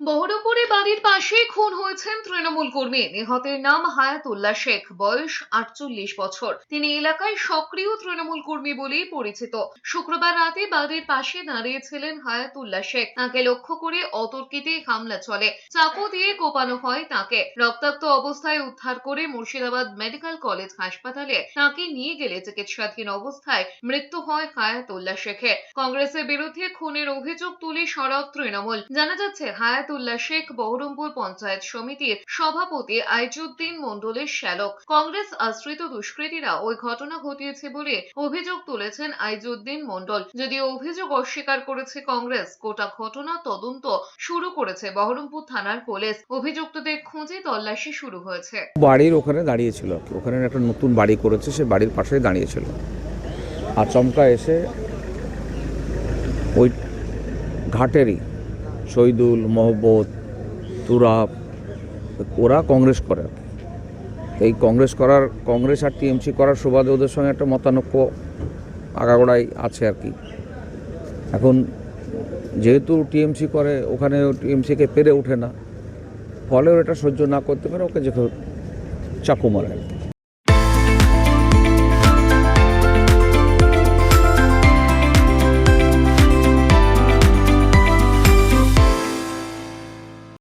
বহরমপুরে বাড়ির পাশে খুন হয়েছেন তৃণমূল কর্মী। নিহতের নাম হায়াতুল্লাহ শেখ, বয়স আটচল্লিশ বছর। তিনি এলাকায় সক্রিয় তৃণমূল কর্মী বলেই পরিচিত। শুক্রবার রাতে বাড়ির পাশে দাঁড়িয়েছিলেন হায়াতুল্লাহ শেখ। তাকে লক্ষ্য করে অতর্কিতে হামলা চলে। চাকু দিয়ে কোপানো হয় তাকে। রক্তাক্ত অবস্থায় উদ্ধার করে মুর্শিদাবাদ মেডিকেল কলেজ হাসপাতালে তাকে নিয়ে গেলে চিকিৎসাধীন অবস্থায় মৃত্যু হয় হায়াতুল্লাহ শেখের। কংগ্রেসের বিরুদ্ধে খুনের অভিযোগ তুলে সরব তৃণমূল। জানা যাচ্ছে হায়াতুল্লাহ শেখ বহরমপুর পঞ্চায়েত সমিতির সভাপতি আইজুদ্দিন মণ্ডলের শ্যালক। কংগ্রেস আশ্রিত দুষ্কৃতীরা ওই ঘটনা ঘটিয়েছে বলে অভিযোগ তুলেছেন আইজুদ্দিন মণ্ডল। যদিও অভিযোগ অস্বীকার করেছে কংগ্রেস, গোটা ঘটনা তদন্ত শুরু করেছে বহরমপুর থানার পুলিশ। অভিযুক্তদের খুঁজে তল্লাশি শুরু হয়েছে। বাড়ির ওখানে দাঁড়িয়েছিল। ওখানে একটা নতুন বাড়ি করেছে, সে বাড়ির পাশে দাঁড়িয়েছিল। আচমকা এসে ওই ঘাটেরই শহীদুল, মহব্বত, তুরাব, ওরা কংগ্রেস করে। এই কংগ্রেস করার, কংগ্রেস আর টিএমসি করার সুবাদে ওদের সঙ্গে একটা মতানৈক্য আগাগোড়াই আছে আর কি এখন যেহেতু টিএমসি করে, ওখানে টিএমসিকে পেরে ওঠে না, ফলে ওর এটা সহ্য না করতে পারে ওকে যে চাকু মারে